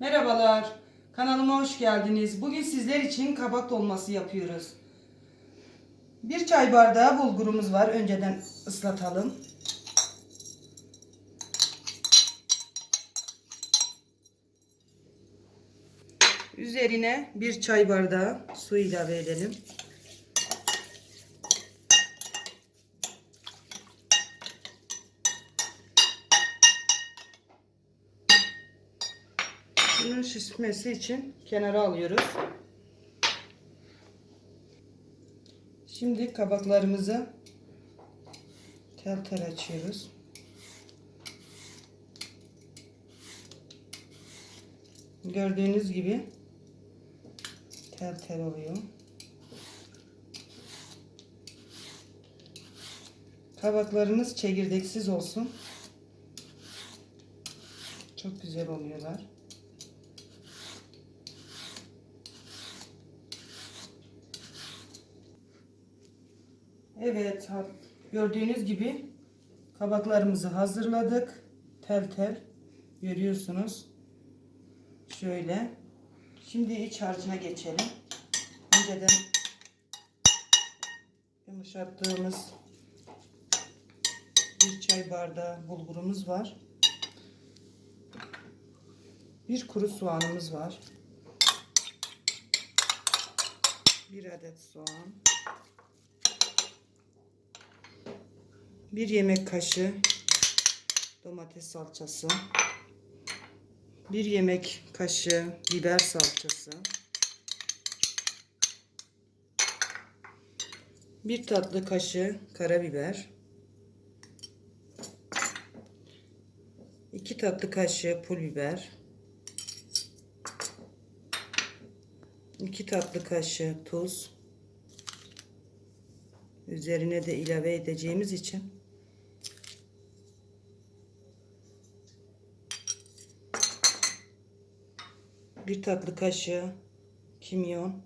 Merhabalar. Kanalıma hoş geldiniz. Bugün sizler için kabak dolması yapıyoruz. Bir çay bardağı bulgurumuz var. Önceden ıslatalım. Üzerine bir çay bardağı su ilave edelim. Bunun şişmesi için kenara alıyoruz. Şimdi kabaklarımızı tel tel açıyoruz. Gördüğünüz gibi tel tel oluyor. Kabaklarınız çekirdeksiz olsun. Çok güzel oluyorlar. Evet, gördüğünüz gibi kabaklarımızı hazırladık. Tel tel görüyorsunuz. Şöyle. Şimdi iç harcına geçelim. Önceden yumuşattığımız bir çay bardağı bulgurumuz var. Bir kuru soğanımız var. Bir adet soğan. Bir yemek kaşığı domates salçası. Bir yemek kaşığı biber salçası. Bir tatlı kaşığı karabiber. 2 tatlı kaşığı pul biber. 2 tatlı kaşığı tuz. Üzerine de ilave edeceğimiz için bir tatlı kaşığı kimyon,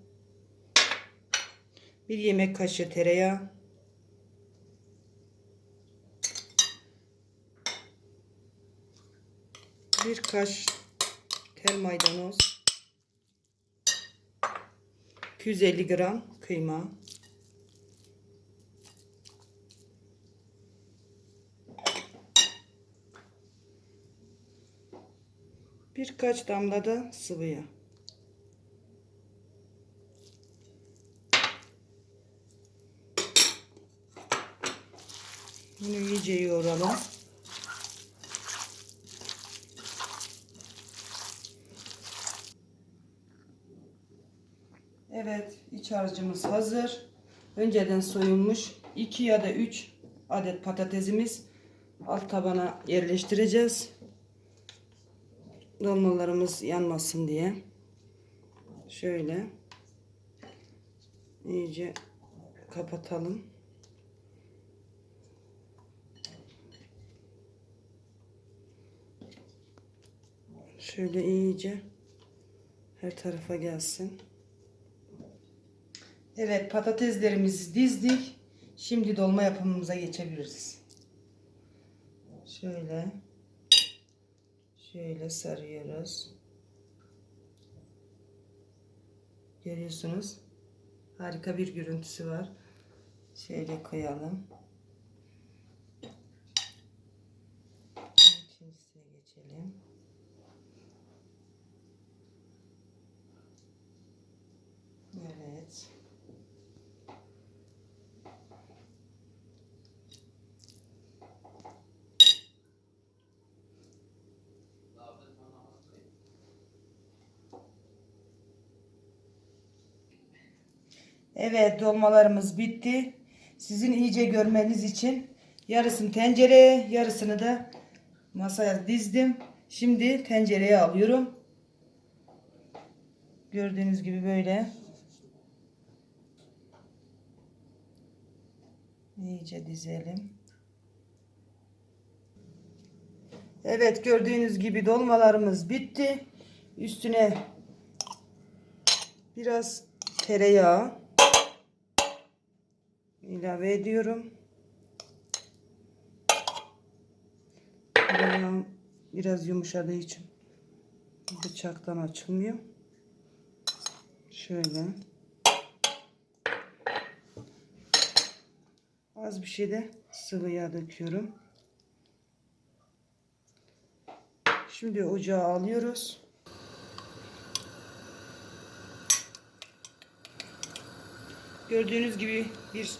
bir yemek kaşığı tereyağı, bir kaş tel maydanoz, 250 gram kıyma, birkaç damla da sıvı yağ. Bunu iyice yoğuralım. Evet, iç harcımız hazır. Önceden soyulmuş 2 ya da 3 adet patatesimiz alt tabana yerleştireceğiz. Dolmalarımız yanmasın diye. Şöyle iyice kapatalım. Şöyle iyice her tarafa gelsin. Evet patateslerimizi dizdik. Şimdi dolma yapımımıza geçebiliriz. Şöyle şöyle sarıyoruz. Görüyorsunuz. Harika bir görüntüsü var. Şöyle koyalım. İkincisine geçelim. Evet. Evet dolmalarımız bitti. Sizin iyice görmeniz için yarısını tencereye yarısını da masaya dizdim. Şimdi tencereye alıyorum. Gördüğünüz gibi böyle. İyice dizelim. Evet gördüğünüz gibi dolmalarımız bitti. Üstüne biraz tereyağı ilave ediyorum. Tereyağım biraz yumuşadığı için Bıçaktan açılmıyor. Şöyle. Az bir şey de sıvı yağ döküyorum. Şimdi ocağa alıyoruz. Gördüğünüz gibi bir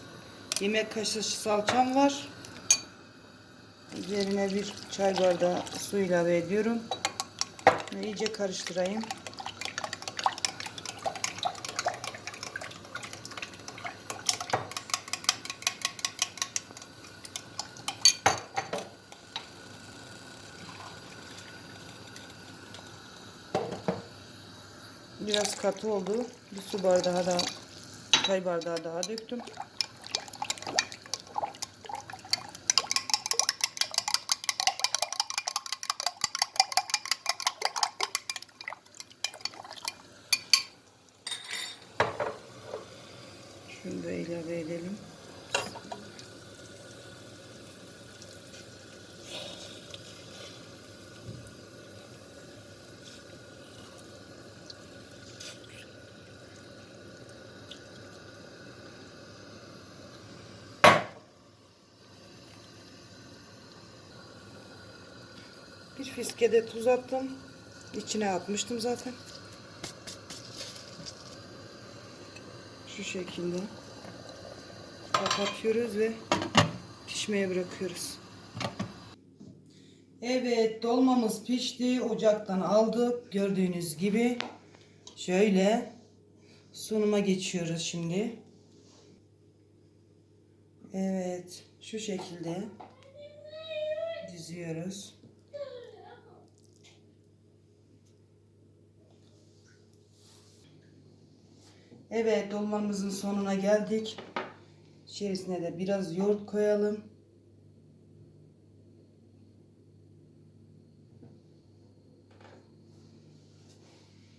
yemek kaşığı salçam var. Üzerine bir çay bardağı su ilave ediyorum. Ve iyice karıştırayım. Biraz katı oldu. Bir su bardağı daha, çay bardağı daha döktüm. Şunu da ilave. Bir fiske de tuz attım. İçine atmıştım zaten. Şu şekilde kapatıyoruz ve pişmeye bırakıyoruz. Evet dolmamız pişti. Ocaktan aldık. Gördüğünüz gibi şöyle sunuma geçiyoruz şimdi. Evet şu şekilde diziyoruz. Evet dolmamızın sonuna geldik. İçerisine de biraz yoğurt koyalım.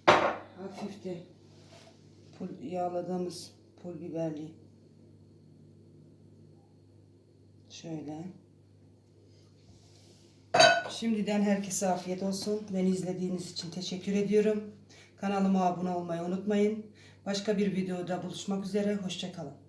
Hafif de pul, yağladığımız pul biberli. Şöyle. Şimdiden herkese afiyet olsun. Beni izlediğiniz için teşekkür ediyorum. Kanalıma abone olmayı unutmayın. Başka bir videoda buluşmak üzere. Hoşçakalın.